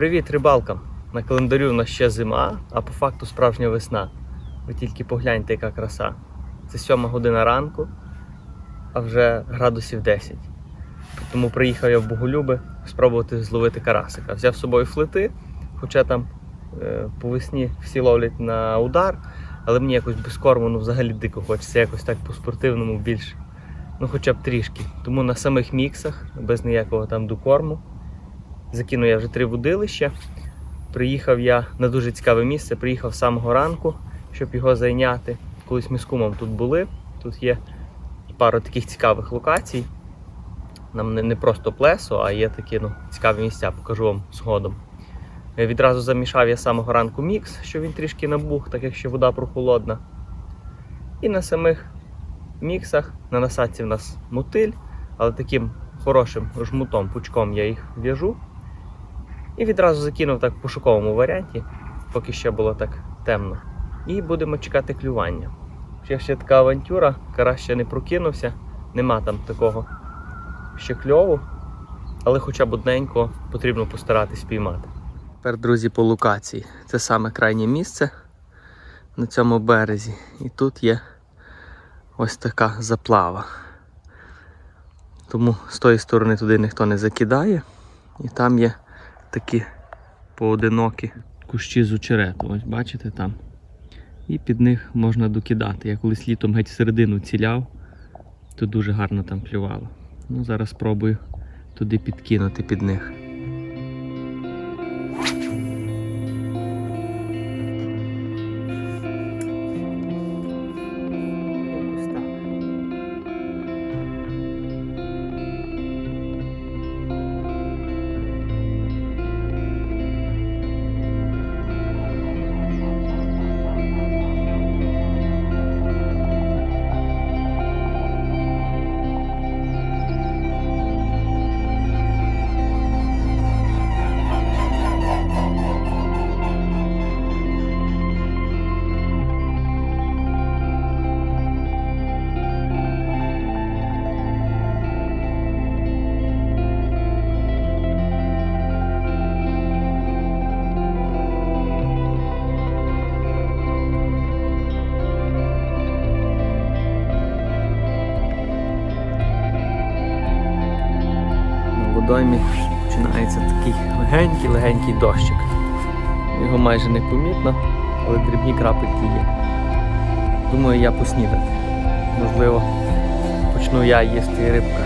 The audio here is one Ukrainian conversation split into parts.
Привіт рибалкам! На календарю у нас ще зима, а по факту справжня весна. Ви тільки погляньте, яка краса. Це сьома година ранку, а вже градусів 10. Тому приїхав я в Боголюби спробувати зловити карасика. Взяв з собою флети, хоча там е, по весні всі ловлять на удар, але мені якось без корму ну, взагалі дико хочеться, якось так по-спортивному більше. Ну хоча б трішки. Тому на самих міксах, без ніякого там докорму. Закинув я вже три водилища. Приїхав я на дуже цікаве місце, приїхав з самого ранку, щоб його зайняти. Колись ми з кумом тут були. Тут є пару таких цікавих локацій. Нам не, не просто плесо, а є такі ну, цікаві місця, покажу вам згодом. Е, Відразу замішав я з самого ранку мікс, щоб він трішки набух, так як ще вода прохолодна. І на самих міксах на насадці в нас мотиль, але таким хорошим жмутом, пучком я їх в'яжу. І відразу закинув так в пошуковому варіанті, поки ще було так темно. І будемо чекати клювання. Ще ще така авантюра, карась ще не прокинувся, нема там такого ще кльову, але хоча б одненько потрібно постаратись піймати. Тепер, друзі, по локації. Це саме крайнє місце на цьому березі. І тут є ось така заплава. Тому з тої сторони туди ніхто не закидає. І там є такі поодинокі кущі з очерету. Ось бачите там. І під них можна докидати. Я колись літом геть середину ціляв, то дуже гарно там клювало. Ну, зараз спробую туди підкинути під них. Водоймі починається такий легенький-легенький дощик. Його майже не помітно, але дрібні крапельки є. Думаю, я поснідати. Можливо, почну я їсти рибка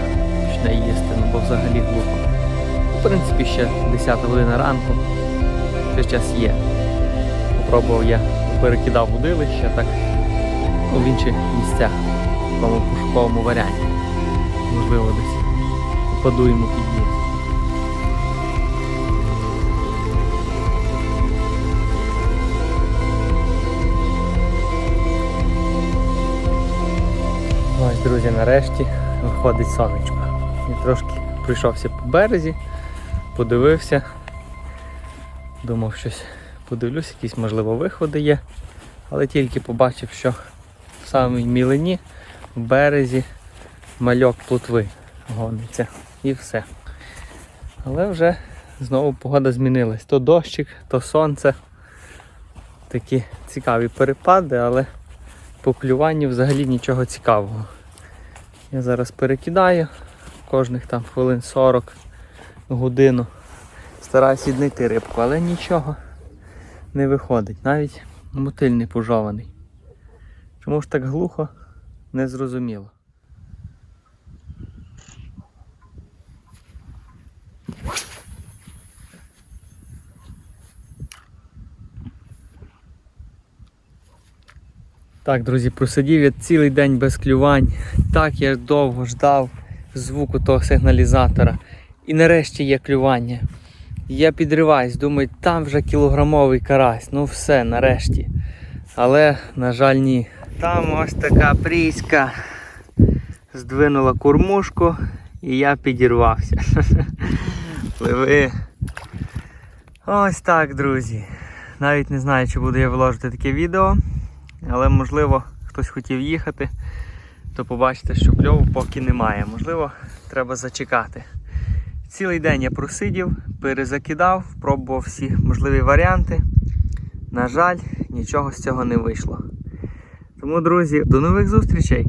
почне їсти, ну бо взагалі глупо. В принципі, ще 10 година ранку, ще час є. Попробував я, перекидав водилище так ну, в інші місця, в такому пошуковому варіанті. Можливо, десь попаду йому під ніс. Друзі, нарешті виходить сонечко. Я трошки пройшовся по березі, подивився. Думав, щось подивлюсь, якісь можливо виходи є. Але тільки побачив, що в самій мілині в березі мальок плотви гониться і все. Але вже знову погода змінилась. То дощик, то сонце. Такі цікаві перепади, але по клюванню взагалі нічого цікавого. Я зараз перекидаю кожних там хвилин 40 годину. Стараюсь віднайти рибку, але нічого не виходить. Навіть мотиль не пожований. Чому ж так глухо, не Так, друзі, просидів я цілий день без клювань. Так я довго ждав звуку того сигналізатора. І нарешті є клювання. Я підриваюсь, думаю, там вже кілограмовий карась. Ну все, нарешті. Але, на жаль, ні. Там ось така пріська здвинула кормушку і я підірвався. Пливи. Ось так, друзі. Навіть не знаю, чи буду я виложити таке відео. Але можливо хтось хотів їхати, то побачите, що кльову поки немає. Можливо, треба зачекати Цілий день я просидів, перезакидав, пробував всі можливі варіанти. На жаль, нічого з цього не вийшло. Тому, друзі, до нових зустрічей!